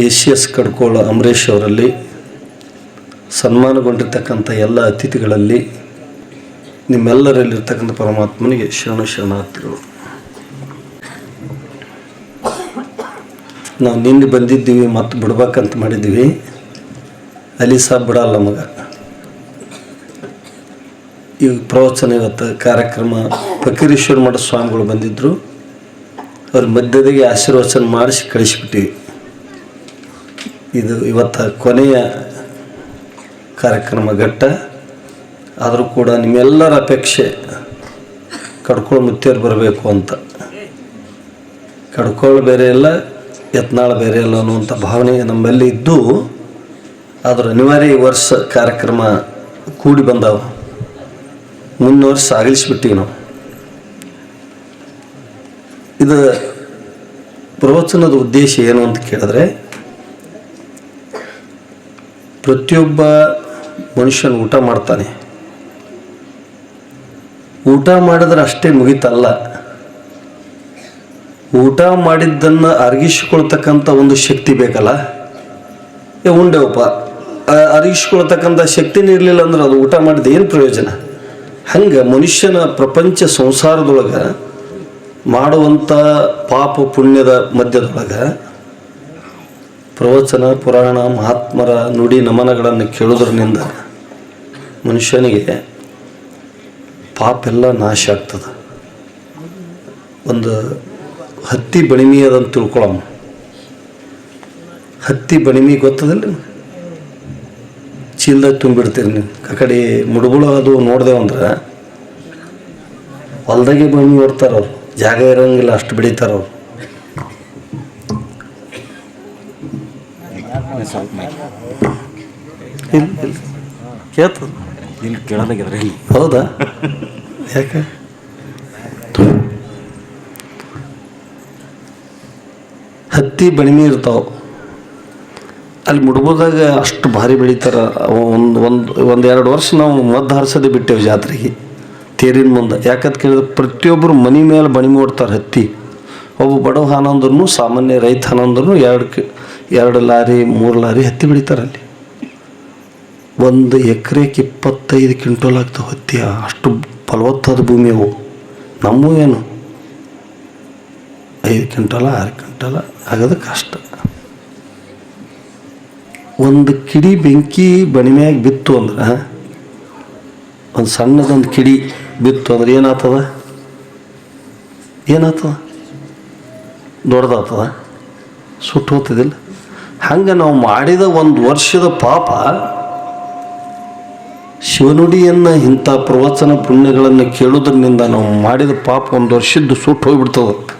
A C S Kadkol Amaresh ಅವರಲ್ಲಿ ಸನ್ಮಾನಗೊಂಡಿರ್ತಕ್ಕಂಥ ಎಲ್ಲ ಅತಿಥಿಗಳಲ್ಲಿ ನಿಮ್ಮೆಲ್ಲರಲ್ಲಿರ್ತಕ್ಕಂಥ ಪರಮಾತ್ಮನಿಗೆ ಶರಣ ಶರಣಾರ್ಥಿಗಳು. ನಾವು ನಿನ್ನೆ ಬಂದಿದ್ದೀವಿ, ಮತ್ತು ಬಿಡ್ಬೇಕಂತ ಮಾಡಿದ್ದೀವಿ. ಅಲ್ಲಿ ಸಹ ಬಿಡಲ್ಲ ಮಗ. ಈ ಪ್ರವಚನ ಇವತ್ತು ಕಾರ್ಯಕ್ರಮ ಫಕೀರೇಶ್ವರ ಮಠ ಸ್ವಾಮಿಗಳು ಬಂದಿದ್ದರು ಅವ್ರ ಮಧ್ಯದಾಗೆ ಆಶೀರ್ವಚನ ಮಾಡಿಸಿ ಕಳಿಸ್ಬಿಟ್ಟಿವಿ. ಇದು ಇವತ್ತು ಕೊನೆಯ ಕಾರ್ಯಕ್ರಮ ಘಟ್ಟ. ಆದರೂ ಕೂಡ ನಿಮ್ಮೆಲ್ಲರ ಅಪೇಕ್ಷೆ ಕಡ್ಕೊಳ್ ಮುತ್ತೇರು ಬರಬೇಕು ಅಂತ. ಕಡ್ಕೊಳ್ ಬೇರೆ ಇಲ್ಲ, ಯತ್ನಾಳ ಬೇರೆ ಇಲ್ಲ ಅನ್ನುವಂಥ ಭಾವನೆ ನಮ್ಮಲ್ಲಿ ಇದ್ದು, ಆದ್ರೆ ಅನಿವಾರ್ಯ ಈ ವರ್ಷ ಕಾರ್ಯಕ್ರಮ ಕೂಡಿ ಬಂದಾವ. ವರ್ಷ ಸಾಗಿಸ್ಬಿಟ್ಟಿವಿ ನಾವು. ಇದು ಪ್ರವಚನದ ಉದ್ದೇಶ ಏನು ಅಂತ ಕೇಳಿದ್ರೆ ಪ್ರತಿಯೊಬ್ಬ ಮನುಷ್ಯನ ಊಟ ಮಾಡ್ತಾನೆ. ಊಟ ಮಾಡಿದ್ರೆ ಅಷ್ಟೇ ಮುಗಿತಲ್ಲ. ಊಟ ಮಾಡಿದ್ದನ್ನು ಅರಗಿಸಿಕೊಳ್ತಕ್ಕಂಥ ಒಂದು ಶಕ್ತಿ ಬೇಕಲ್ಲ? ಏ, ಉಂಡೆವಪ್ಪ. ಅರಗಿಸ್ಕೊಳ್ತಕ್ಕಂಥ ಶಕ್ತಿನೇ ಇರಲಿಲ್ಲ ಅಂದ್ರೆ ಅದು ಊಟ ಮಾಡಿದ ಏನು ಪ್ರಯೋಜನ? ಹಂಗೆ ಮನುಷ್ಯನ ಪ್ರಪಂಚ ಸಂಸಾರದೊಳಗೆ ಮಾಡುವಂಥ ಪಾಪ ಪುಣ್ಯದ ಮಧ್ಯದೊಳಗೆ ಪ್ರವಚನ, ಪುರಾಣ, ಮಹಾತ್ಮರ ನುಡಿ ನಮನಗಳನ್ನು ಕೇಳೋದ್ರಿಂದ ಮನುಷ್ಯನಿಗೆ ಪಾಪ ಎಲ್ಲ ನಾಶ ಆಗ್ತದೆ. ಒಂದು ಹತ್ತಿ ಬಣಿಮಿ ಅದಂತ ತಿಳ್ಕೊಳಮ್ಮ ಹತ್ತಿ ಬಣಿಮಿ ಗೊತ್ತದಿಲ್ಲ? ಚೀಲ್ದಾಗ ತುಂಬಿಡ್ತೀರಿ ನೀವು. ಆ ಕಡೆ ಮುಡುಗುಳು ಅದು ನೋಡಿದೆವು ಅಂದ್ರೆ ಹೊಲ್ದಾಗೆ ಬಣಿಮಿ ಓಡ್ತಾರ ಜಾಗ ಇರೋಂಗಿಲ್ಲ, ಅಷ್ಟು ಬೆಳಿತಾರ ಸ್ವಲ್ಪ ಮೈಕ್ ಇಲ್ಲ ಇಲ್ಲ. ಕೇಳ್ತದ. ಇಲ್ಲಿ ಹೌದಾ? ಯಾಕೆ? ಹತ್ತಿ ಬಣಿಮಿ ಇರ್ತಾವೆ. ಅಲ್ಲಿ ಮುಡ್ಬೋದಾಗ ಅಷ್ಟು ಭಾರಿ ಬೆಳಿತಾರ. ಒಂದು ಒಂದು ಒಂದು ಎರಡು ವರ್ಷ ನಾವು ಮದ್ದು ಹರಿಸೋದೇ ಬಿಟ್ಟೇವು ಜಾತ್ರೆಗೆ. ತೇರಿನ ಮುಂದೆ. ಯಾಕಂತ ಕೇಳಿದ್ರೆ ಪ್ರತಿಯೊಬ್ಬರು ಮನೆ ಮೇಲೆ ಬಣಿಮಿ ಓಡ್ತಾರೆ ಹತ್ತಿ. ಒಬ್ಬ ಬಡವ ಹಾನಂದ್ರೂ ಸಾಮಾನ್ಯ ರೈತ ಹಾನಂದ್ರೂ ಎರಡು ಕೆ ಎರಡು ಲಾರಿ, ಮೂರು ಲಾರಿ ಹತ್ತಿ ಬೆಳಿತಾರೆ ಅಲ್ಲಿ. ಒಂದು ಎಕರೆಗೆ ಇಪ್ಪತ್ತೈದು ಕ್ವಿಂಟಲ್ ಆಗ್ತವೆ ಹತ್ತಿಯ ಅಷ್ಟು ಫಲವತ್ತಾದ ಭೂಮಿ ಅವು. ಏನು? ಐದು ಕ್ವಿಂಟಲ, ಆರು ಕ್ವಿಂಟಲ ಆಗೋದು ಕಷ್ಟ. ಒಂದು ಕಿಡಿ ಬೆಂಕಿ ಬಣಿಮ್ಯಾಗ ಬಿತ್ತು ಅಂದ್ರೆ ಒಂದು ಸಣ್ಣದೊಂದು ಕಿಡಿ ಬಿತ್ತು ಅಂದ್ರೆ ಏನಾಗ್ತದ? ಏನಾಗ್ತದ? ದೊಡ್ಡದಾಗ್ತದ? ಸುಟ್ಟು ಹೋಗ್ತದಿಲ್ಲ ಹಂಗೆ ನಾವು ಮಾಡಿದ ಒಂದು ವರ್ಷದ ಪಾಪ ಶಿವನುಡಿಯನ್ನು ಇಂಥ ಪ್ರವಚನ ಪುಣ್ಯಗಳನ್ನು ಕೇಳೋದ್ರಿಂದ ನಾವು ಮಾಡಿದ ಪಾಪ ಒಂದು ವರ್ಷದ್ದು ಸುಟ್ಟು ಹೋಗ್ಬಿಡ್ತದೆ.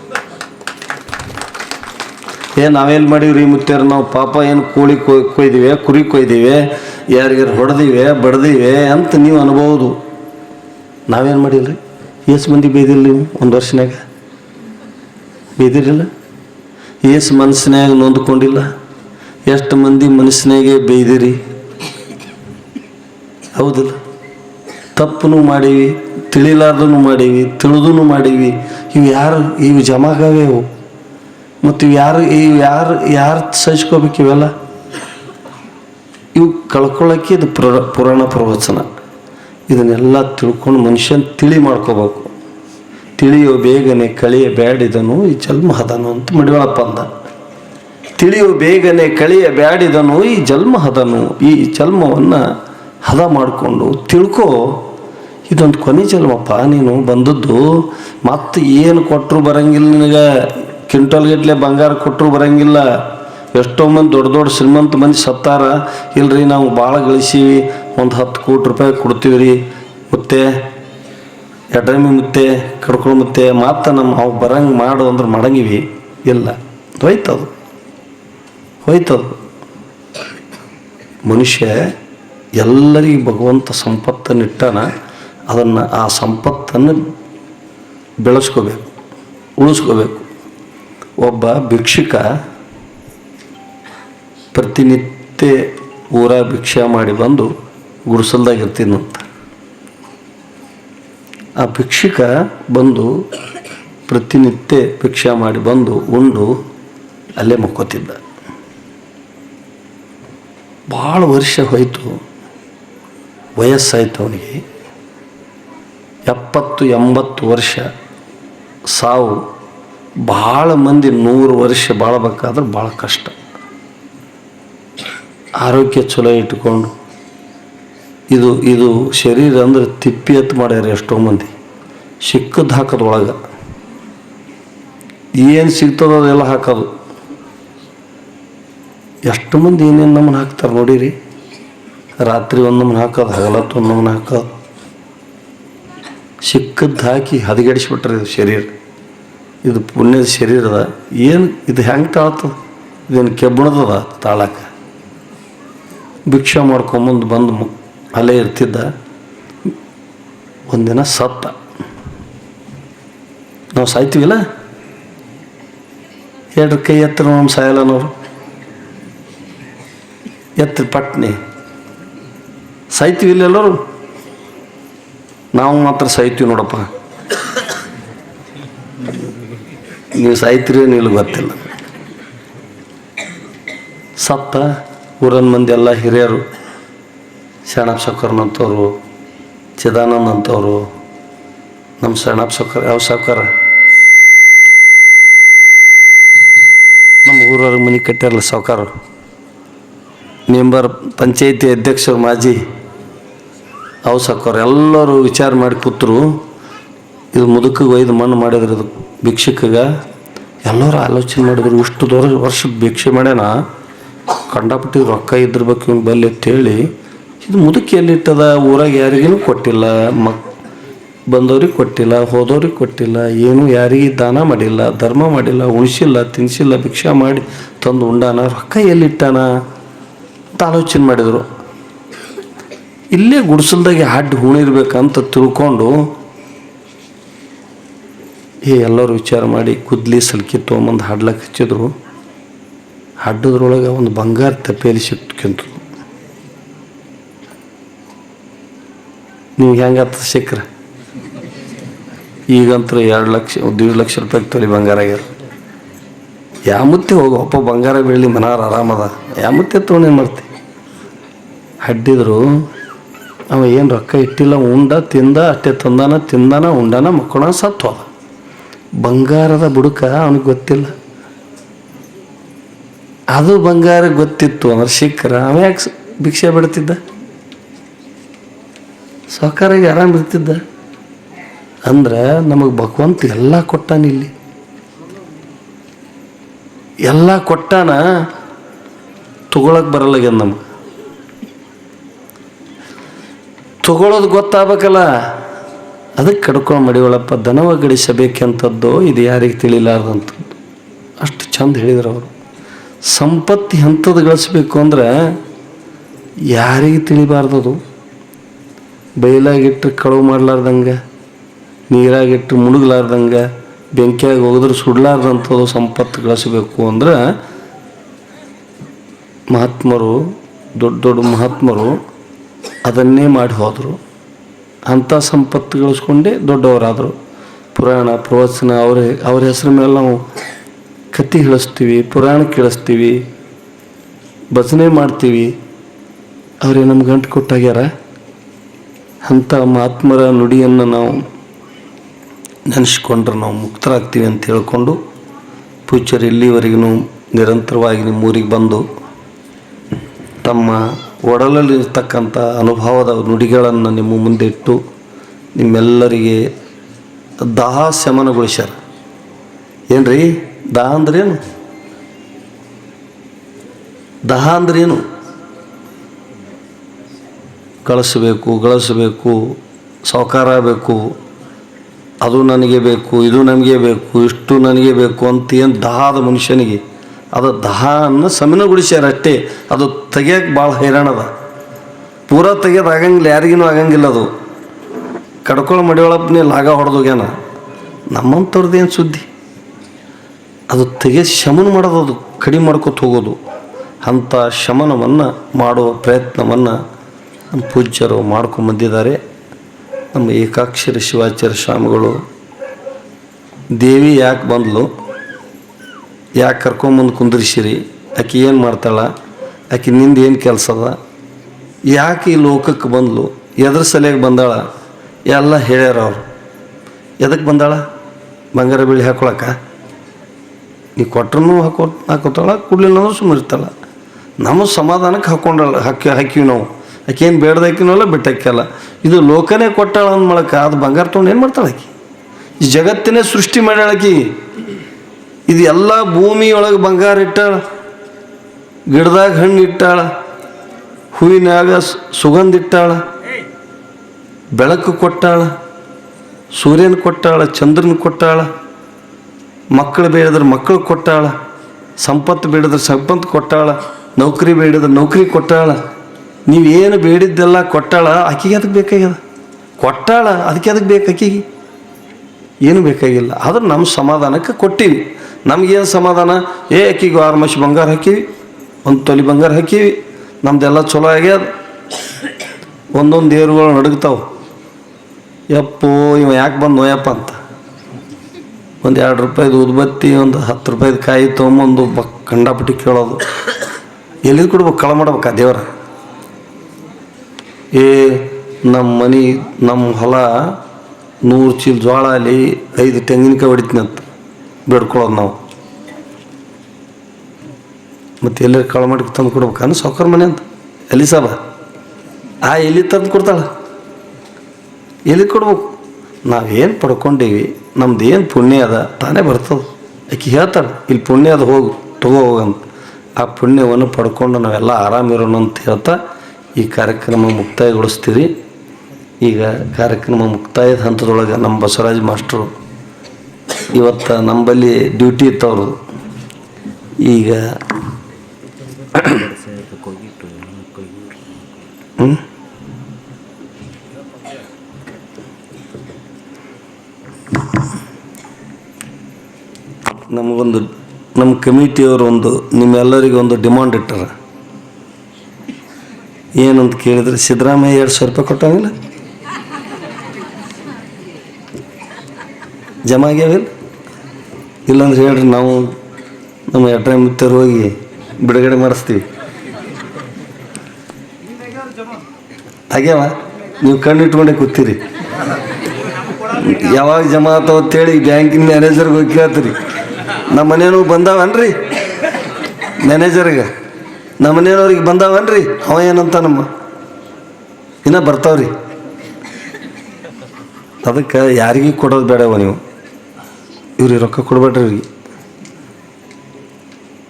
ಏ, ನಾವೇನು ಮಾಡೀವ್ರಿ ಮುತ್ತೇರು? ನಾವು ಪಾಪ ಏನು ಕೋಳಿ ಕೊಯ್ ಕೊಯ್ದಿವೆ, ಕುರಿ ಕೊಯ್ದಿವೆ ಯಾರಿಗಾರು ಹೊಡೆದಿವೆ, ಬಡ್ದಿವೆ ಅಂತ ನೀವು ಅನ್ಬೋದು. ನಾವೇನು ಮಾಡಿಲ್ಲ ರೀ ಎಷ್ಟು ಮಂದಿ ಬೈದಿಲ್ಲ ನೀವು ಒಂದು ವರ್ಷನಾಗ ಬೈದಿರಿಲ್ಲ? ಏಸು ಮನಸ್ಸಿನಾಗ ನೊಂದ್ಕೊಂಡಿಲ್ಲ? ಎಷ್ಟು ಮಂದಿ ಮನಸ್ಸಿನಾಗೆ ಬೈದಿರಿ ಹೌದಲ್ಲ? ತಪ್ಪನು ಮಾಡೀವಿ ತಿಳಿಲಾರ್ದನು ಮಾಡೀವಿ ತಿಳಿದೂ ಮಾಡೀವಿ. ಇವು ಯಾರು? ಇವು ಜಮಾಗಾವೆ ಅವು ಮತ್ತು ಇವು ಯಾರು? ಇವು ಯಾರು? ಯಾರು ಸಹಿಸ್ಕೋಬೇಕು ಇವೆಲ್ಲ? ಇವು ಕಳ್ಕೊಳ್ಳೋಕ್ಕೆ ಇದು ಪುರ, ಪುರಾಣ ಪ್ರವಚನ. ಇದನ್ನೆಲ್ಲ ತಿಳ್ಕೊಂಡು ಮನುಷ್ಯನ ತಿಳಿ ಮಾಡ್ಕೋಬೇಕು. ತಿಳಿಯೋ ಬೇಗನೆ, ಕಳಿಯ ಬ್ಯಾಡಿದನು, ಈ ಜನ್ಮ ಹದನು ಅಂತ ಮಡಿವಾಳಪ್ಪ ಅಂದ. ತಿಳಿಯೋ ಬೇಗನೆ ಕಳಿಯ ಬ್ಯಾಡಿದನು, ಈ ಜನ್ಮ ಹದನು ಈ ಜನ್ಮವನ್ನು ಹದ ಮಾಡಿಕೊಂಡು, ತಿಳ್ಕೊ, ಇದೊಂದು ಕೊನೆ ಜನ್ಮಪ್ಪ ನೀನು ಬಂದದ್ದು. ಮತ್ತೆ ಏನು ಕೊಟ್ಟರು ಬರಂಗಿಲ್ಲ ನಿನಗೆ. ಕ್ವಿಂಟಲ್ ಗಟ್ಲೆ ಬಂಗಾರ ಕೊಟ್ಟರು ಬರಂಗಿಲ್ಲ. ಎಷ್ಟೋ ಮಂದಿ ದೊಡ್ಡ ದೊಡ್ಡ ಶ್ರೀಮಂತ ಮಂದಿ ಸತ್ತಾರ. ಇಲ್ರಿ, ನಾವು ಭಾಳ ಗಳಿಸೀವಿ. ಒಂದು ಹತ್ತು ಕೋಟಿ ರೂಪಾಯಿ ಕೊಡ್ತೀವಿ ರೀ ಮತ್ತೆ, ಎಡ್ರಮಿ ಮುತ್ತೆ ಕಡ್ಕೊಳ್ಳೋ ಮುತ್ತೆ, ಮಾತ್ರ ನಮ್ಮ ಅವು ಬರಂಗೆ ಮಾಡು ಅಂದ್ರೆ ಮಾಡಂಗಿವಿ. ಇಲ್ಲ, ಹೋಯ್ತದು. ಹೋಯ್ತದು ಮನುಷ್ಯ ಎಲ್ಲರಿಗೂ ಭಗವಂತ ಸಂಪತ್ತನ್ನು ಇಟ್ಟಾನ, ಅದನ್ನು ಆ ಸಂಪತ್ತನ್ನು ಬೆಳೆಸ್ಕೋಬೇಕು, ಉಳಿಸ್ಕೋಬೇಕು. ಒಬ್ಬ ಭಿಕ್ಷುಕ ಪ್ರತಿನಿತ್ಯ ಊರ ಭಿಕ್ಷೆ ಮಾಡಿ ಬಂದು ಗುಡಿಸಲ್ದಾಗಿರ್ತೀನಂತ ಆ ಭಿಕ್ಷುಕ ಬಂದು ಪ್ರತಿನಿತ್ಯ ಭಿಕ್ಷೆ ಮಾಡಿ ಬಂದು ಉಂಡು, ಅಲ್ಲೇ ಮಕ್ಕೋತಿದ್ದ. ಭಾಳ ವರ್ಷ ಹೋಯಿತು. ವಯಸ್ಸಾಯಿತು ಅವನಿಗೆ. ಎಪ್ಪತ್ತು, ಎಂಬತ್ತು ವರ್ಷ ಸಾವು. ಭಾಳ ಮಂದಿ ನೂರು ವರ್ಷ ಬಾಳ್ಬೇಕಾದ್ರೆ ಭಾಳ ಕಷ್ಟ. ಆರೋಗ್ಯ ಚಲೋ ಇಟ್ಕೊಂಡು. ಇದು ಇದು ಶರೀರ ಅಂದ್ರೆ ತಿಪ್ಪಿ ಎತ್ತು ಮಾಡ್ಯಾರ ಎಷ್ಟೋ ಮಂದಿ. ಸಿಕ್ಕದ್ದು ಹಾಕೋದ್ರೊಳಗೆ ಏನು ಸಿಗ್ತದೋ ಅದೆಲ್ಲ ಹಾಕೋದು. ಎಷ್ಟು ಮಂದಿ ಏನೇನು ನಮ್ಮನ್ನು ಹಾಕ್ತಾರೆ ನೋಡಿರಿ. ರಾತ್ರಿ ಒಂದು ನಮ್ಮನ್ನು ಹಾಕೋದು, ಹಗಲತ್ತು ಒಂದು ನಮ್ಮನ್ನು ಹಾಕೋದು. ಸಿಕ್ಕದ್ದು ಹಾಕಿ ಹದಗೆಡಿಸ್ಬಿಟ್ರೆ ಇದು ಶರೀರ. ಇದು ಪುಣ್ಯದ ಶರೀರದ ಏನು ಇದು ಹೆಂಗೆ ತಾಳ್ತದ? ಇದೇನು ಕೆಬ್ಬಣದದ ತಾಳಕ್ಕೆ ಭಿಕ್ಷೆ ಮಾಡ್ಕೊಂಬಂದು ಬಂದು ಮು- ಅಲ್ಲೇ ಇರ್ತಿದ್ದ. ಒಂದಿನ ಸತ್ತ. ನಾವು ಸಾಯ್ತೀವಿಲ್ಲ? ಎರಡು ಕೈ ಎತ್ತರ ನಮ್ಮ ಸಾಯಲ್ಲನವ್ರು ಎತ್ತರ ಪಟ್ನಿ. ಸಾಯ್ತೀವಿಲ್ಲ ಎಲ್ಲರೂ ನಾವು ಮಾತ್ರ ಸಾಯ್ತೀವಿ ನೋಡಪ್ಪ. ನೀವು ಸಾಯ್ತೀರಿ ನೀವು ಗೊತ್ತಿಲ್ಲ. ಸತ್ತ ಊರನ್ ಮಂದಿ ಎಲ್ಲ ಹಿರಿಯರು ಶರಣಪ್ಪ ಸೌಕರ್ನಂತವರು ಚಿದಾನಂದ್ ಅಂತವರು ನಮ್ಮ ಶರಣಪ್ಪ ಸೌಕರ್ ಯಾವ ಸಾವುಕಾರ? ನಮ್ಮ ಊರವ್ರ ಮನೆ ಕಟ್ಟಾರಲ್ಲ ಸಾವುಕಾರ ಮೆಂಬರ್ ಪಂಚಾಯಿತಿ ಅಧ್ಯಕ್ಷರು, ಮಾಜಿ ಅವಸಕ್ಕವ್ರು ಎಲ್ಲರೂ ವಿಚಾರ ಮಾಡಿ ಕೂತರು. ಇದು ಮುದುಕಿಗೆ ಒಯ್ದು ಮಣ್ಣು ಮಾಡಿದ್ರು ಇದು ಭಿಕ್ಷುಕಗೆ. ಎಲ್ಲರೂ ಆಲೋಚನೆ ಮಾಡಿದ್ರು, ಇಷ್ಟು ದೊರ ವರ್ಷ ಭಿಕ್ಷೆ ಮಾಡ್ಯಾನ? ಕಂಡಪಟ್ಟಿ ರೊಕ್ಕ ಇದ್ದಿರ್ಬೇಕು ಇವ್ನು ಬಲ್ಲಿ ಅಂತೇಳಿ ಇದು ಮುದುಕಿ ಎಲ್ಲಿಟ್ಟದ? ಊರಾಗ ಯಾರಿಗೂ ಕೊಟ್ಟಿಲ್ಲ. ಮಕ್ ಬಂದವ್ರಿಗೆ ಕೊಟ್ಟಿಲ್ಲ, ಹೋದವ್ರಿಗೆ ಕೊಟ್ಟಿಲ್ಲ, ಏನು ಯಾರಿಗೆ ದಾನ ಮಾಡಿಲ್ಲ, ಧರ್ಮ ಮಾಡಿಲ್ಲ, ಉಳಿಸಿಲ್ಲ, ತಿನ್ಸಿಲ್ಲ, ಭಿಕ್ಷೆ ಮಾಡಿ ತಂದು ಉಂಡಾನ, ರೊಕ್ಕ ಎಲ್ಲಿಟ್ಟಾನ? ಅಂತ ಆಲೋಚನೆ ಮಾಡಿದರು. ಇಲ್ಲೇ ಗುಡಿಸಲ್ದಾಗೆ ಅಡ್ಡ ಹೂಣಿರ್ಬೇಕಂತ ತಿಳ್ಕೊಂಡು, ಏ, ಎಲ್ಲರೂ ವಿಚಾರ ಮಾಡಿ ಕುದ್ಲಿ ಸಲ್ಕಿ ತೊಗೊಂಬಂದು ಹಾಡ್ಲಕ್ಕೆ ಹಚ್ಚಿದ್ರು. ಹಡ್ಡದ್ರೊಳಗೆ ಒಂದು ಬಂಗಾರ ತಪ್ಪೇಲಿ ಸಿಕ್ಕಿಂತು ನಿಮ್ಗೆ ಹೆಂಗತ್ತ ಸಿಕ್ಕ್ರ ಈಗಂತೂ ಎರಡು ಲಕ್ಷ ದೀಡ್ ಲಕ್ಷ ರೂಪಾಯಿ ತೊಲಿ ಬಂಗಾರ ಆಗ್ಯಾರ ಯಾಮತ್ತೆ ಹೋಗಪ್ಪ ಬಂಗಾರ ಬೆಳ್ಳಿ ಮನಾರ ಆರಾಮದ. ಯಾಮತ್ತೆ ತೊಗೊಂಡೇನು ಮಾಡ್ತಿ? ಹಡ್ಡಿದ್ರು, ಅವ ಏನು ರೊಕ್ಕ ಇಟ್ಟಿಲ್ಲ, ಉಂಡ ತಿಂದ, ಅಷ್ಟೇ ತಂದಾನ, ತಿಂದಾನ, ಉಂಡಾನ ಮಕ್ಕಳ ಸತ್ತು ಬಂಗಾರದ ಬುಡಕ ಅವನಿಗೆ ಗೊತ್ತಿಲ್ಲ. ಅದು ಬಂಗಾರ ಗೊತ್ತಿತ್ತು ಅಂದ್ರೆ ಸಿಕ್ಕರ ಅವ ಯಾಕೆ ಭಿಕ್ಷೆ ಬಿಡ್ತಿದ್ದ ಸಹಕಾರಿಗೆ ಆರಾಮ್ ಇರ್ತಿದ್ದ? ಅಂದ್ರೆ ನಮಗೆ ಭಗವಂತ ಎಲ್ಲ ಕೊಟ್ಟಾನ ಇಲ್ಲಿ. ಎಲ್ಲ ಕೊಟ್ಟಾನ, ತಗೊಳಕ್ ಬರಲ್ಲಾಗ್ಯದ ನಮ್ಗೆ. ತಗೊಳ್ಳೋದು ಗೊತ್ತಾಗಬೇಕಲ್ಲ? ಅದಕ್ಕೆ ಕಡ್ಕೊಂಡು ಮಡಿವಳಪ್ಪ ದನವ ಗಳಿಸಬೇಕೆಂಥದ್ದು ಇದು ಯಾರಿಗೆ ತಿಳಿಲಾರ್ದಂಥದ್ದು. ಅಷ್ಟು ಚಂದ ಹೇಳಿದ್ರು ಅವರು. ಸಂಪತ್ತಿ ಎಂಥದ್ದು ಗಳಿಸ್ಬೇಕು ಅಂದ್ರೆ ಯಾರಿಗೆ ತಿಳಿಬಾರ್ದದು? ಬೈಲಾಗಿಟ್ಟು ಕಳವು ಮಾಡಲಾರ್ದಂಗೆ ನೀರಾಗಿಟ್ಟು ಮುಳುಗ್ಲಾರ್ದಂಗೆ, ಬೆಂಕಿಯಾಗಿ ಹೋಗಿದ್ರೆ ಸುಡ್ಲಾರ್ದಂಥದ್ದು ಸಂಪತ್ತು ಗಳಿಸ್ಬೇಕು ಅಂದ್ರೆ ಮಹಾತ್ಮರು, ದೊಡ್ಡ ದೊಡ್ಡ ಮಹಾತ್ಮರು ಅದನ್ನೇ ಮಾಡಿ ಹೋದರು. ಅಂಥ ಸಂಪತ್ತು ಗಳಿಸ್ಕೊಂಡೇ ದೊಡ್ಡವರಾದರು. ಪುರಾಣ, ಪ್ರವಚನ, ಅವರ, ಅವ್ರ ಹೆಸರ ಮೇಲೆ ನಾವು ಕತೆ ಹೇಳಿಸ್ತೀವಿ ಪುರಾಣ ಕೇಳಿಸ್ತೀವಿ, ಭಜನೆ ಮಾಡ್ತೀವಿ. ಅವರೇ ನಮ್ಗೆ ಗಂಟು ಕೊಟ್ಟಾಗ್ಯಾರ. ಅಂಥ ಮಹಾತ್ಮರ ನುಡಿಯನ್ನು ನಾವು ನೆನೆಸ್ಕೊಂಡ್ರೆ, ನಾವು ಮುಕ್ತರಾಗ್ತೀವಿ ಅಂತ ಹೇಳ್ಕೊಂಡು ಪೂಜ್ಯರು ಇಲ್ಲಿವರೆಗೂ ನಿರಂತರವಾಗಿ ನಿಮ್ಮ ಊರಿಗೆ ಬಂದು ತಮ್ಮ ಒಡಲಲ್ಲಿರ್ತಕ್ಕಂಥ ಅನುಭವದ ನುಡಿಗಳನ್ನು ನಿಮ್ಮ ಮುಂದೆ ಇಟ್ಟು ನಿಮ್ಮೆಲ್ಲರಿಗೆ ದಾಹ ಶಮನಗೊಳಿಸ್ಯಾರ. ಏನ್ರಿ? ದಾಹ ಅಂದ್ರೇನು? ದಾಹ ಅಂದ್ರೇನು? ಕಳಿಸ್ಬೇಕು ಗಳಿಸ್ಬೇಕು ಸಾವುಕಾರ ಬೇಕು, ಅದು ನನಗೆ ಬೇಕು, ಇದು ನನಗೆ ಬೇಕು, ಇಷ್ಟು ನನಗೆ ಬೇಕು ಅಂತ ಏನು ದಹಾದ ಮನುಷ್ಯನಿಗೆ ಅದು ದಹಾನ್ನ ಸಮನಗೊಳಿಸ್ಯಾರ ಅಷ್ಟೇ ಅದು ತೆಗಿಯಕ್ಕೆ ಭಾಳ ಹೈರಾಣದ ಪೂರ ತೆಗಿಯೋದು ಆಗಂಗಿಲ್ಲ ಯಾರಿಗೂ ಆಗಂಗಿಲ್ಲ ಅದು. ಕಡ್ಕೊಳ್ಳೋ ಮಡಿಯೊಳಪ್ಪನೇ ಲಾಗ ಹೊಡೆದೋಗ್ಯಾನ. ನಮ್ಮಂಥವ್ರದ್ದು ಏನು ಸುದ್ದಿ? ಅದು ತೆಗೆ ಶಮನ ಮಾಡೋದು ಅದು, ಕಡಿಮೆ ಮಾಡ್ಕೊತ ಹೋಗೋದು. ಅಂಥ ಶಮನವನ್ನು ಮಾಡುವ ಪ್ರಯತ್ನವನ್ನು ನಮ್ಮ ಪೂಜ್ಯರು ಮಾಡ್ಕೊಂಬಂದಿದ್ದಾರೆ ನಮ್ಮ ಏಕಾಕ್ಷರ ಶಿವಾಚಾರ್ಯ ಸ್ವಾಮಿಗಳು, ದೇವಿ ಯಾಕೆ ಬಂದ್ಲು? ಯಾಕೆ ಕರ್ಕೊಂಬಂದು ಕುಂದ್ರಿಸಿರಿ? ಆಕೆ ಏನು ಮಾಡ್ತಾಳ? ಆಕೆ ನಿಂದ ಏನು ಕೆಲಸ ಅದ ಯಾಕೆ ಈ ಲೋಕಕ್ಕೆ ಬಂದ್ಲು? ಎದ್ರ ಸಲಿಯಾಗಿ ಬಂದಾಳ? ಎಲ್ಲ ಹೇಳ್ಯಾರ ಅವರು. ಎದಕ್ಕೆ ಬಂದಾಳ? ಬಂಗಾರ ಬೆಳ್ಳಿ ಹಾಕೊಳಕ? ನೀ ಕೊಟ್ರೂ ಹಾಕೋ, ಹಾಕೋತಾಳ ಕುಡ್ಲಿಲ್ಲ ಅಂದ್ರೆ ಸುಮ್ಮನೆ ಇರ್ತಾಳ. ನಮ್ಮ ಸಮಾಧಾನಕ್ಕೆ ಹಾಕೊಂಡಲ್ಲ ಹಾಕಿ, ಹಾಕಿವಿ ನಾವು. ಆಕೇನು ಬೇಡ್ದಾಕಿನಲ್ಲ ಬಿಟ್ಟಾಕ್ಯಲ್ಲ ಇದು ಲೋಕನೇ ಕೊಟ್ಟಾಳ ಅಂದ್ಮಳಕ ಅದು ಬಂಗಾರ ತೊಗೊಂಡು ಏನು ಮಾಡ್ತಾಳೆ ಆಕಿ? ಈ ಜಗತ್ತಿನೇ ಸೃಷ್ಟಿ ಮಾಡ್ಯಾಳ ಆಕಿ. ಇದು ಎಲ್ಲ ಭೂಮಿಯೊಳಗೆ ಬಂಗಾರ ಇಟ್ಟಾಳ, ಗಿಡದಾಗ ಹಣ್ಣು ಇಟ್ಟಾಳ ಹೂವಿನಾಗ ಸುಗಂಧ ಇಟ್ಟಾಳ, ಬೆಳಕು ಕೊಟ್ಟಾಳ, ಸೂರ್ಯನ ಕೊಟ್ಟಾಳ, ಚಂದ್ರನ ಕೊಟ್ಟಾಳ, ಮಕ್ಕಳು ಬೇಡಿದ್ರೆ ಮಕ್ಕಳು ಕೊಟ್ಟಾಳ, ಸಂಪತ್ತು ಬೇಡಿದ್ರೆ ಸಂಪತ್ತು ಕೊಟ್ಟಾಳ, ನೌಕರಿ ಬೇಡಿದ್ರೆ ನೌಕರಿ ಕೊಟ್ಟಾಳ ನೀವೇನು ಬೇಡಿದ್ದೆಲ್ಲ ಕೊಟ್ಟಾಳ, ಆಕೆಗೆ ಅದಕ್ಕೆ ಬೇಕಾಗ್ಯದ? ಕೊಟ್ಟಾಳ, ಅದಕ್ಕೆ ಅದಕ್ಕೆ ಬೇಕು ಆಕೆಗೆ? ಏನು ಬೇಕಾಗಿಲ್ಲ. ಆದ್ರೆ ನಮ್ಮ ಸಮಾಧಾನಕ್ಕೆ ಕೊಟ್ಟೀವಿ. ನಮಗೇನು ಸಮಾಧಾನ? ಏ ಆಕಿಗೆ ಆರು ಮಷಿ ಬಂಗಾರ ಹಾಕೀವಿ, ಒಂದು ತೊಲಿ ಬಂಗಾರ ಹಾಕೀವಿ, ನಮ್ದೆಲ್ಲ ಚಲೋ ಆಗ್ಯದ. ಒಂದೊಂದು ಏರುಗಳು ನಡುಗ್ತಾವೆ. ಯಪ್ಪೋ, ಇವ ಯಾಕೆ ಬಂದು ನೋಯಪ್ಪ ಅಂತ. ಒಂದು ಎರಡು ರೂಪಾಯಿದು ಉದ್ಬತ್ತಿ, ಒಂದು ಹತ್ತು ರೂಪಾಯಿದು ಕಾಯಿ ತೊಗೊಂಬಂದು ಬ ಕಂಡಾಪಟ್ಟಿ ಕೇಳೋದು. ಎಲ್ಲಿದ್ದು ಕೊಡ್ಬೇಕು? ಕಳ ಮಾಡ್ಬೇಕಾ ದೇವರ? ಏ ನಮ್ಮ ಮನೆ ನಮ್ಮ ಹೊಲ ನೂರು ಚೀಲ ಜೋಳ ಅಲ್ಲಿ ಐದು ತೆಂಗಿನಕಾಯಿ ಹೊಡಿತೀನಿ ಅಂತ ಬೇಡ್ಕೊಳ್ಳೋದು ನಾವು. ಮತ್ತು ಎಲ್ಲಿ ಕಾಳು ಮಾಡಿ ತಂದು ಕೊಡ್ಬೇಕಾನ ಸೌಕರ್ ಮನೆ ಅಂತ. ಎಲ್ಲಿ ಸಾಬ ಆ, ಎಲ್ಲಿ ತಂದು ಕೊಡ್ತಾಳೆ? ಎಲ್ಲಿ ಕೊಡ್ಬೇಕು? ನಾವೇನು ಪಡ್ಕೊಂಡೀವಿ ನಮ್ದು ಏನು ಪುಣ್ಯ ಅದ, ತಾನೇ ಬರ್ತದೆ. ಆಕೆ ಹೇಳ್ತಾಳೆ, ಇಲ್ಲಿ ಪುಣ್ಯ ಅದು, ಹೋಗು, ತಗೋ ಹೋಗಂತ ಆ ಪುಣ್ಯವನ್ನು ಪಡ್ಕೊಂಡು ನಾವೆಲ್ಲ ಆರಾಮಿರೋಣ ಅಂತ ಹೇಳ್ತಾ ಈ ಕಾರ್ಯಕ್ರಮ ಮುಕ್ತಾಯಗೊಳಿಸ್ತೀವಿ ಈಗ ಕಾರ್ಯಕ್ರಮ ಮುಕ್ತಾಯದ ಹಂತದೊಳಗೆ ನಮ್ಮ ಬಸವರಾಜ್ ಮಾಸ್ಟ್ರು ಇವತ್ತು ನಂಬಲ್ಲಿ ಡ್ಯೂಟಿ ಇತ್ತವ್ರು. ಈಗ ನಮಗೊಂದು ನಮ್ಮ ಕಮಿಟಿಯವರು ಒಂದು, ನಿಮ್ಮೆಲ್ಲರಿಗೂ ಒಂದು ಡಿಮಾಂಡ್ ಇಟ್ಟಾರ. ಏನಂತ ಕೇಳಿದ್ರೆ, ಸಿದ್ದರಾಮಯ್ಯ ಎರಡು ಸಾವಿರ ರೂಪಾಯಿ ಕೊಟ್ಟಂಗಿಲ್ಲ? ಜಮಾ ಆಗ್ಯಾವಿಲ್ಲ ಇಲ್ಲಾಂದ್ರೆ ಹೇಳ್ರಿ, ನಾವು ನಮ್ಮ ಎಡ್ರ ಮಿತ್ತರು ಹೋಗಿ ಬಿಡುಗಡೆ ಮಾಡಿಸ್ತೀವಿ. ಹಾಗೇವ? ನೀವು ಕಣ್ಣಿಟ್ಕೊಂಡೇ ಕೂತೀರಿ. ಯಾವಾಗ ಜಮಾ ಆತಾವ ಅಂತೇಳಿ ಬ್ಯಾಂಕಿನ ಮ್ಯಾನೇಜರ್ಗೆ ಹೋಗಿ ಕೇಳ್ತೀರಿ. ನಮ್ಮ ಮನೇನು ಬಂದಾವನ್ರಿ? ಮ್ಯಾನೇಜರ್ಗೆ ನಮ್ಮ ಮನೆಯವ್ರಿಗೆ ಬಂದಾವನ್ರಿ? ಅವ ಏನಂತ ನಮ್ಮ ಇನ್ನ ಬರ್ತಾವ್ರಿ. ಅದಕ್ಕೆ ಯಾರಿಗೂ ಕೊಡೋದು ಬೇಡವ ನೀವು? ಇವ್ರಿಗೆ ರೊಕ್ಕ ಕೊಡ್ಬೇಡ್ರಿ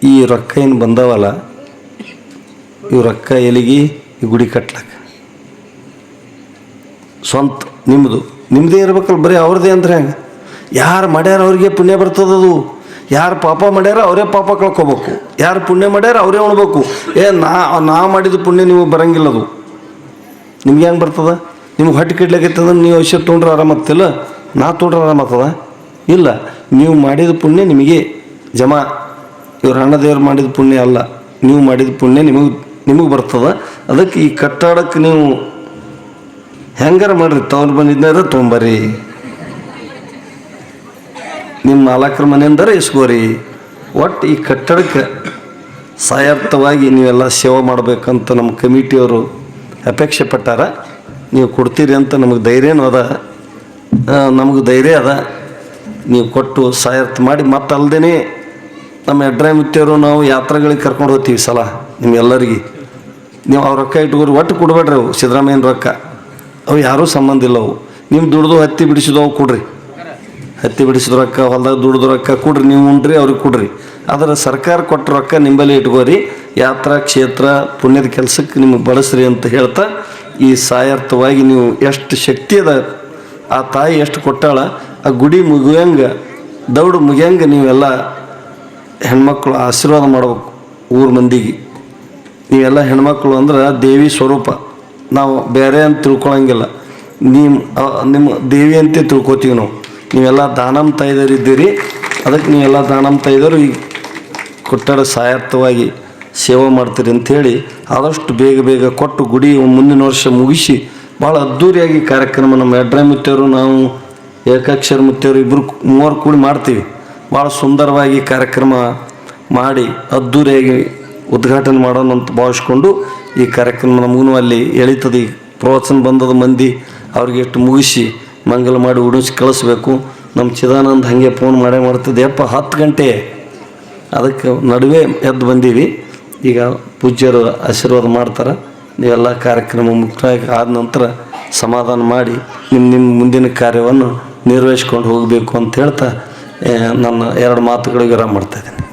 ಈ ರೊಕ್ಕ ಏನು ಬಂದಾವಲ್ಲ ಇವ್ರ ರೊಕ್ಕ ಎಲಿಗಿ ಈ ಗುಡಿ ಕಟ್ಲಕ್ಕ. ಸ್ವಂತ ನಿಮ್ಮದು ನಿಮ್ಮದೇ ಇರ್ಬೇಕಲ್ಲ ಬರೀ ಅವ್ರದ್ದೇ ಅಂದ್ರೆ ಹೆಂಗೆ? ಯಾರು ಮಾಡ್ಯಾರ ಅವ್ರಿಗೆ ಪುಣ್ಯ ಬರ್ತದದು ಯಾರು ಪಾಪ ಮಾಡ್ಯಾರ ಅವರೇ ಪಾಪ ಕಳ್ಕೊಬೇಕು. ಯಾರು ಪುಣ್ಯ ಮಾಡ್ಯಾರ ಅವರೇ ಉಣ್ಬೇಕು. ಏ, ನಾ ನಾ ಮಾಡಿದ ಪುಣ್ಯ ನೀವು ಬರಂಗಿಲ್ಲ ಅದು. ನಿಮ್ಗೆ ಹೆಂಗೆ ಬರ್ತದ? ನಿಮ್ಗೆ ಹೊಟ್ಟೆ ಕಿಡ್ಲಾಗೈತಂದ್ರೆ ನೀವು ಔಷಧ ತೊಗೊಂಡ್ರೆ ಆರಾಮತ್ತಿಲ್ಲ ನಾ ತೊಗೊಂಡ್ರೆ ಆರಾಮತ್ತದ ಇಲ್ಲ. ನೀವು ಮಾಡಿದ ಪುಣ್ಯ ನಿಮಗೆ ಜಮಾ. ಇವ್ರ ಅಣ್ಣದೇವ್ರು ಮಾಡಿದ ಪುಣ್ಯ ಅಲ್ಲ. ನೀವು ಮಾಡಿದ ಪುಣ್ಯ ನಿಮಗೆ ನಿಮಗೆ ಬರ್ತದ. ಅದಕ್ಕೆ ಈ ಕಟ್ಟಡಕ್ಕೆ ನೀವು ಹೆಂಗಾರ ಮಾಡ್ರಿ, ತಗೊಂಡು ಬಂದಿದ್ದಾರ ತೊಂಬರಿ ನಿಮ್ಮ ಮಾಲಕರ ಮನೆಯಿಂದಾರ ಇಸ್ಕೋರಿ. ಒಟ್ಟು ಈ ಕಟ್ಟಡಕ್ಕೆ ಸಾಯಾರ್ಥವಾಗಿ ನೀವೆಲ್ಲ ಸೇವೆ ಮಾಡಬೇಕಂತ ನಮ್ಮ ಕಮಿಟಿಯವರು ಅಪೇಕ್ಷೆ ಪಟ್ಟಾರ. ನೀವು ಕೊಡ್ತೀರಿ ಅಂತ ನಮಗೆ ಧೈರ್ಯನೂ ಅದ. ನಮಗೆ ಧೈರ್ಯ ಅದ. ನೀವು ಕೊಟ್ಟು ಸಾಯರ್ಥ ಮಾಡಿ ಮತ್ತೆ ನಮ್ಮ ಎಡ್ರ ಮಿತ್ತಿಯವರು ನಾವು ಯಾತ್ರೆಗಳಿಗೆ ಕರ್ಕೊಂಡು ಹೋಗ್ತೀವಿ ಸಲ ನಿಮ್ಮೆಲ್ಲರಿಗೆ. ನೀವು ಅವ್ರ ರೊಕ್ಕ ಇಟ್ಕೋರಿ ಒಟ್ಟು ಕೊಡಬೇಡ್ರಿ ಅವು, ಸಿದ್ದರಾಮಯ್ಯನ ರೊಕ್ಕ. ಅವು ಯಾರೂ ಸಂಬಂಧ ಇಲ್ಲ ಅವು. ನಿಮ್ಮ ದುಡ್ದು ಹತ್ತಿ ಬಿಡಿಸಿದವು ಕೊಡ್ರಿ. ಹತ್ತಿ ಬಿಡಿಸಿದ ರೊಕ್ಕ, ಹೊಲ್ದಾಗ ದುಡ್ದು ರೊಕ್ಕ ಕೊಡ್ರಿ, ನೀವು ಉಂಡ್ರಿ, ಅವ್ರಿಗೆ ಕೊಡ್ರಿ. ಆದರೆ ಸರ್ಕಾರ ಕೊಟ್ಟ ರೊಕ್ಕ ನಿಂಬಲ್ಲಿ ಇಟ್ಕೋರಿ, ಯಾತ್ರಾ ಕ್ಷೇತ್ರ ಪುಣ್ಯದ ಕೆಲಸಕ್ಕೆ ನಿಮಗೆ ಬಳಸ್ರಿ ಅಂತ ಹೇಳ್ತಾ ಈ ಸಾಯಾರ್ಥವಾಗಿ ನೀವು ಎಷ್ಟು ಶಕ್ತಿ ಅದ, ಆ ತಾಯಿ ಎಷ್ಟು ಕೊಟ್ಟಾಳ ಆ ಗುಡಿ ಮುಗಿಯಂಗೆ, ದೌಡು ಮುಗಿಯಂಗೆ ನೀವೆಲ್ಲ ಹೆಣ್ಮಕ್ಳು ಆಶೀರ್ವಾದ ಮಾಡ್ಬೇಕು ಊರ ಮಂದಿಗೆ. ನೀವೆಲ್ಲ ಹೆಣ್ಮಕ್ಳು ಅಂದ್ರೆ ದೇವಿ ಸ್ವರೂಪ. ನಾವು ಬೇರೆ ಅಂತ ತಿಳ್ಕೊಳಂಗಿಲ್ಲ. ನಿಮ್ಮ ನಿಮ್ಮ ದೇವಿ ಅಂತ ತಿಳ್ಕೊತೀವಿ ನಾವು. ನೀವೆಲ್ಲ ದಾನಮ್ ತಾಯ್ದರಿದ್ದೀರಿ. ಇದ್ದೀರಿ ಅದಕ್ಕೆ ನೀವೆಲ್ಲ ದಾನಮ್ ತಾಯ್ದವರು ಈಗ ಕೊಟ್ಟಡ ಸಾಯಾರ್ಥವಾಗಿ ಸೇವೆ ಮಾಡ್ತೀರಿ ಅಂಥೇಳಿ ಆದಷ್ಟು ಬೇಗ ಬೇಗ ಕೊಟ್ಟು ಗುಡಿ ಮುಂದಿನ ವರ್ಷ ಮುಗಿಸಿ ಭಾಳ ಅದ್ಧೂರಿಯಾಗಿ ಕಾರ್ಯಕ್ರಮ ನಮ್ಮ ಎಡ್ರ ನಾವು ಏಕಾಕ್ಷರ ಮುತ್ತೆಯವರು ಇಬ್ಬರು ಮೂವರು ಕೂಡಿ ಮಾಡ್ತೀವಿ. ಭಾಳ ಸುಂದರವಾಗಿ ಕಾರ್ಯಕ್ರಮ ಮಾಡಿ ಅದ್ಧೂರಿಯಾಗಿ ಉದ್ಘಾಟನೆ ಮಾಡೋಣ ಅಂತ ಭಾವಿಸ್ಕೊಂಡು ಈ ಕಾರ್ಯಕ್ರಮ ನಮಗೂ ಅಲ್ಲಿ ಎಳಿತದೆ ಪ್ರವಚನ ಬಂದದ ಮಂದಿ ಅವ್ರಿಗೆ ಎಷ್ಟು ಮುಗಿಸಿ ಮಂಗಲ ಮಾಡಿ ಉಡಿಸಿ ಕಳಿಸ್ಬೇಕು. ನಮ್ಮ ಚಿದಾನಂದ ಹಾಗೆ ಫೋನ್ ಮಾಡೇ ಮಾಡ್ತಿದ್ದೆ, ಯಪ್ಪ, ಹತ್ತು ಗಂಟೆ. ಅದಕ್ಕೆ ನಡುವೆ ಎದ್ದು ಬಂದೀವಿ. ಈಗ ಪೂಜ್ಯರು ಆಶೀರ್ವಾದ ಮಾಡ್ತಾರೆ. ನೀವೆಲ್ಲ ಕಾರ್ಯಕ್ರಮ ಮುಕ್ತಾಯ ಆದ ನಂತರ ಸಮಾಧಾನ ಮಾಡಿ ನಿಮ್ಮ ನಿಮ್ಮ ಮುಂದಿನ ಕಾರ್ಯವನ್ನು ನಿರ್ವಹಿಸ್ಕೊಂಡು ಹೋಗಬೇಕು ಅಂತ ಹೇಳ್ತಾ ನನ್ನ ಎರಡು ಮಾತುಗಳಿಗೆ ವಿರಾಮ ಮಾಡ್ತಾಯಿದ್ದೀನಿ